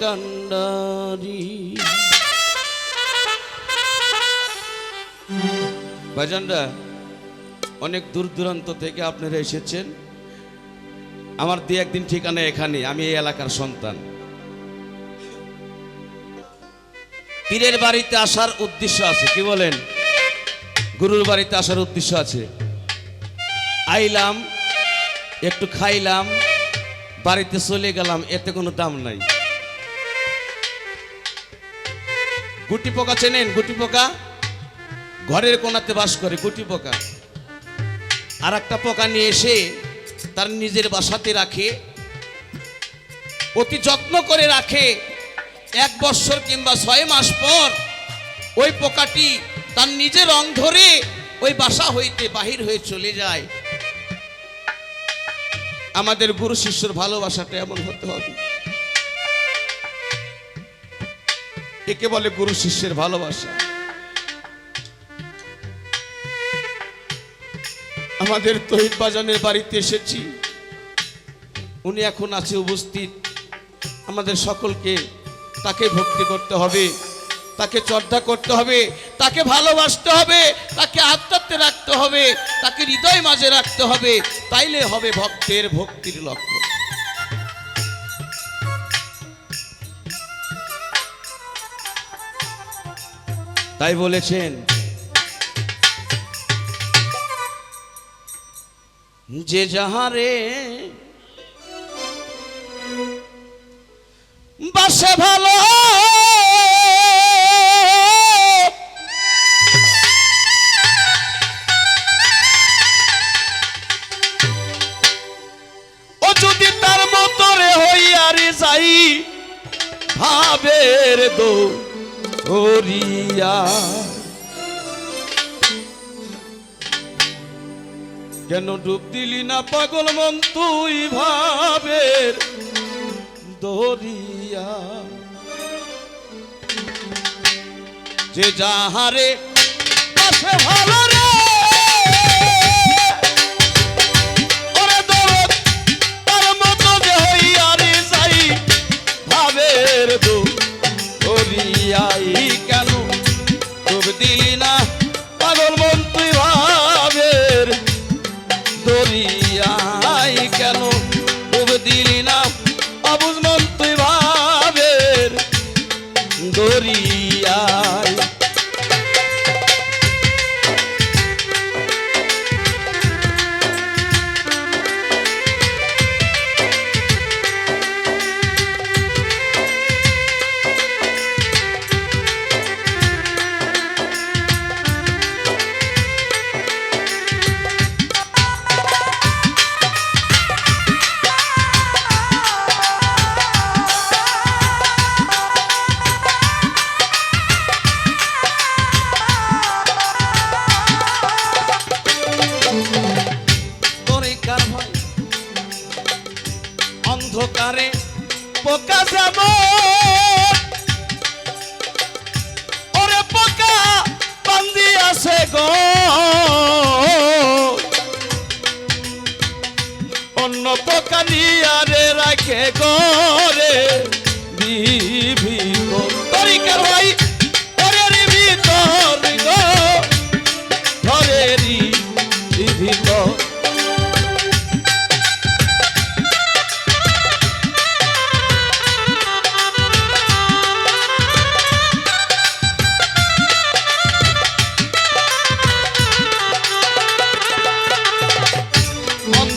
কান্ডারি। ভাইজানরা, অনেক দূর দূরান্ত থেকে আপনারা এসেছেন। আমার দিয়ে একদিন ঠিকানা এখানে, আমি এই এলাকার সন্তান। পীরের বাড়িতে আসার উদ্দেশ্য আছে, কি বলেন? গুরুর বাড়িতে আসার উদ্দেশ্য আছে। আইলাম, একটু খাইলাম, বাড়িতে চলে গেলাম, এতে কোনো দাম নাই। গুটি পোকা চেনেন? গুটি পোকা? ঘরের কোনাতে বাস করে গুটি পোকা। আর একটা পোকা নিয়ে এসে তার নিজের বাসাতে রাখে। অতি যত্ন করে রাখে। এক বৎসর কিংবা ছয় মাস পর ওই পোকাটি তার নিজের রং ধরে ওই বাসা হইতে বাহির হয়ে চলে যায়। আমাদের গুরু শিষ্যর ভালোবাসাটা এমন হতে হবে। একে বলে গুরু শিষ্যের ভালোবাসা। আমাদের তহিদ বাজানের বাড়িতে এসেছি। উনি এখন আছে উপস্থিত। আমাদের সকলকে তাকে ভক্তি করতে হবে, তাকে শ্রদ্ধা করতে হবে, তাকে ভালোবাসতে হবে, তাকে আত্মাতে রাখতে হবে, তাকে হৃদয় মাঝে রাখতে হবে। তাইলে হবে ভক্তের ভক্তির লক্ষ্য। তাই বলেছেন। যে যাহারে বাসে ভালো ও যদি তার মতরে হইয়ারে যাই ভাবের দো হরিয়া কেন ডুব দিলি না পাগল মন তুই ভাবের দরিয়া যে যাহারে পাশে ভালো রে, ওরে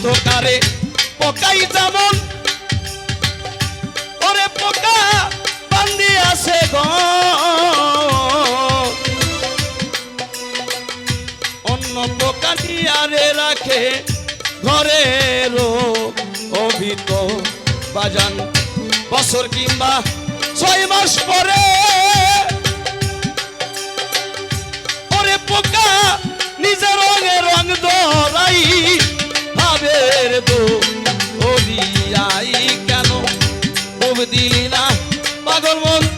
অন্ধকারে পোকাই যেমন ওরে পোকা বান্দি আছে গ। অন্য নিয়ারে রাখে ঘরের অভিত বাজান। বছর কিংবা ছয় মাস পরে পাগল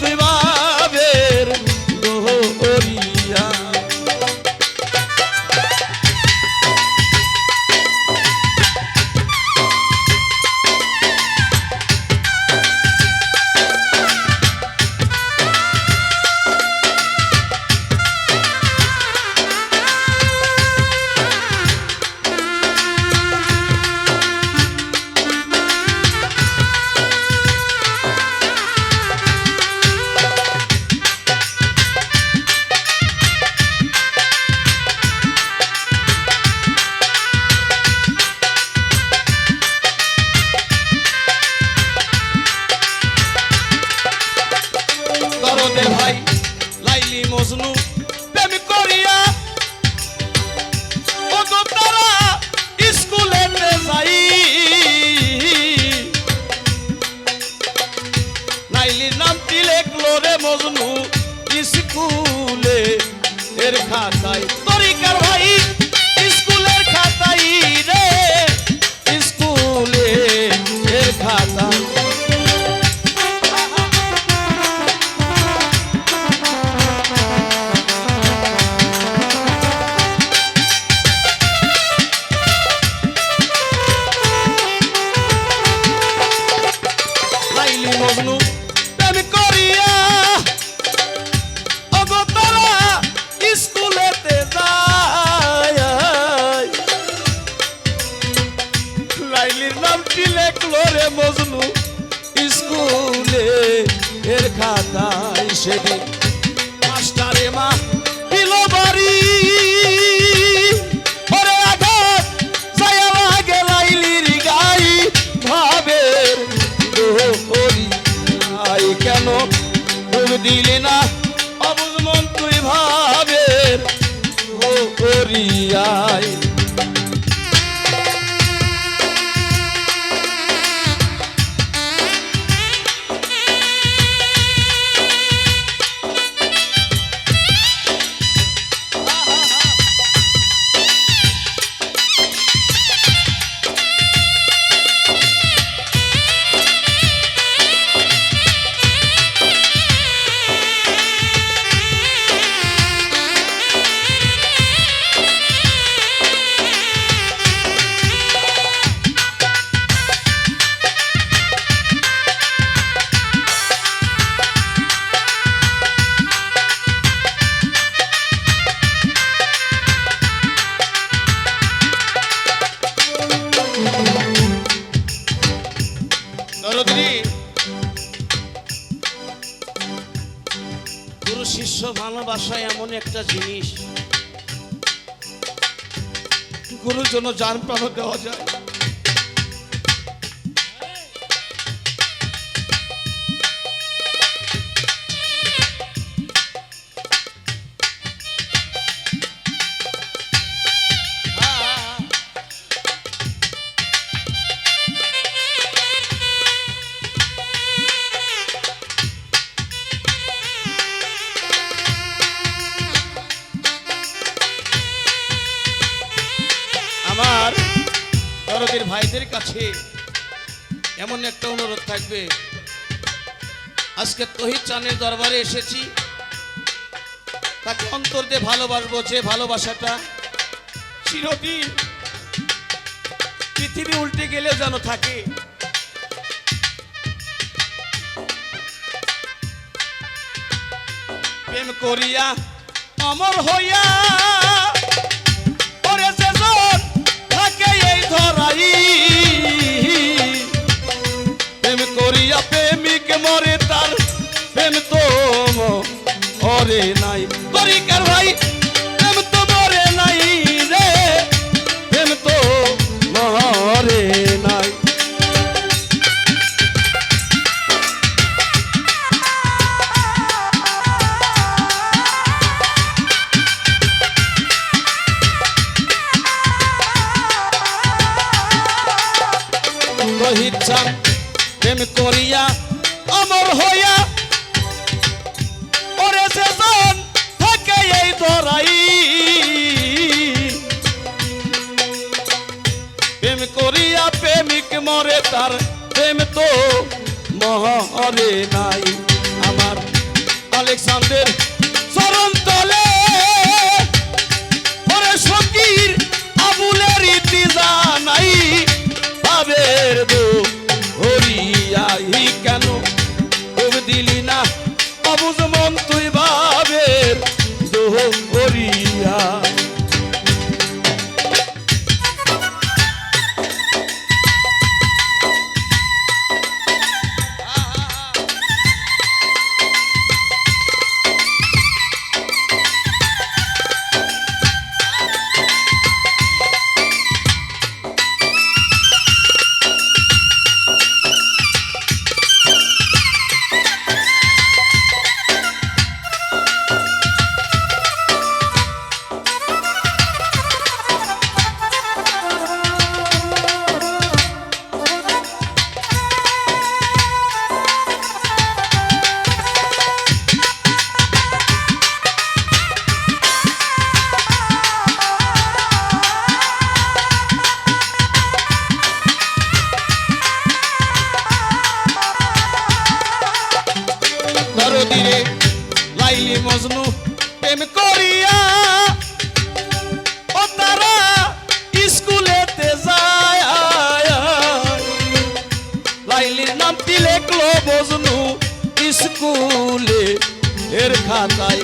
লেখলো রে মজনু স্কুলে। এর খাতায় তরিকার ভাই, স্কুলের খাতাই রে। স্কুলে এর খাতায় মজনু ভালোবাসা এমন একটা জিনিস। গুরুর জন্য যান প্রাণ দেওয়া যায়। দরদের ভাইদের কাছে এমন একটা অনুরোধ থাকবে। আজকে তহিদ চানের দরবারে এসেছি। তাকে অন্তর দিয়ে ভালোবাসবো, যে ভালোবাসাটা চিরদিন পৃথিবী উল্টে গেলেও যেন থাকে। প্রেম করিয়া অমর হইয়া ধরাই। প্রেম করিয়া প্রেমিক মরে তার। প্রেম তো ওরে নাই। তরিকার ভাই রোহিত চান প্রেম করিয়া অমর হইয়া ওরে সেজন থাকে এই ধরাই। প্রেম করিয়া প্রেমিক মরে তার প্রেম তো মহরে নাই। আমার আলেকজান্ডার করিয়া ও তারা স্কুলেতে যায়। লাইলির নাম দিলে ক্লো বজনু স্কুলে খাতায়।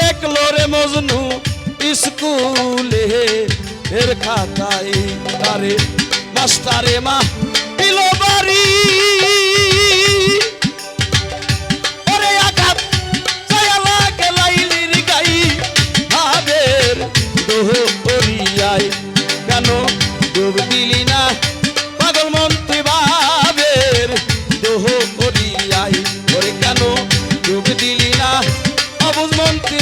লেখলো রে মজনু স্কুলে এর খাতায় তারে মাস্টারে মা দিল বাড়ি। ওরে আঘাত, ছায়া লাগে লাইলির গাই, ভাবের দোহরিয়ায় কেন ডুব দিলি না? পাগল মন্ত্রী ভাবের দোহরিয়ায় অবুজ মন্ত্রী